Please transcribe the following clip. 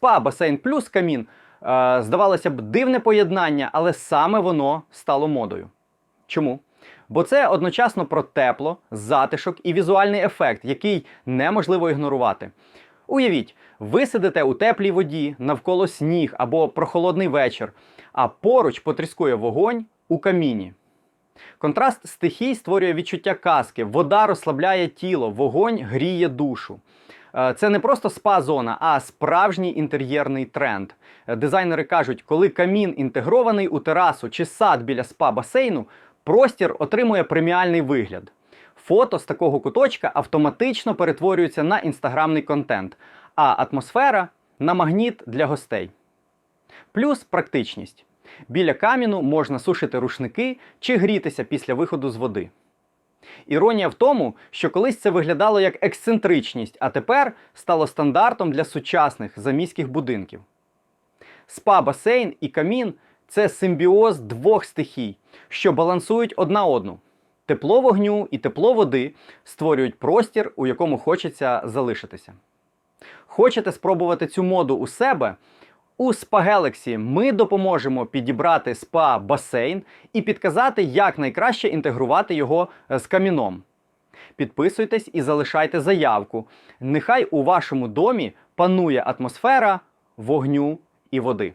Спа, басейн плюс камін. Е, здавалося б, дивне поєднання, але саме воно стало модою. Чому? Бо це одночасно про тепло, затишок і візуальний ефект, який неможливо ігнорувати. Уявіть, ви сидите у теплій воді, навколо сніг або прохолодний вечір, а поруч потріскує вогонь у каміні. Контраст стихій створює відчуття казки, вода розслабляє тіло, вогонь гріє душу. Е, Це не просто спа-зона, а справжній інтер'єрний тренд. Е, Дизайнери кажуть, коли камін інтегрований у терасу чи сад біля спа-басейну, простір отримує преміальний вигляд. Фото з такого куточка автоматично перетворюються на інстаграмний контент, а атмосфера на магніт для гостей. Плюс практичність. Біля каміну можна сушити рушники чи грітися після виходу з води. Іронія в тому, що колись це виглядало як ексцентричність, а тепер стало стандартом для сучасних заміських будинків. Спа, басейн і камін це симбіоз двох стихій, що балансують одна одну. Тепло вогню і тепло води створюють простір, у якому хочеться залишитися. Хочете спробувати цю моду у себе? У Spa Galaxy ми допоможемо підібрати спа басейн і підказати, як найкраще інтегрувати його е, з каміном. Підписуйтесь і залишайте заявку. Нехай у вашому домі панує атмосфера вогню і води.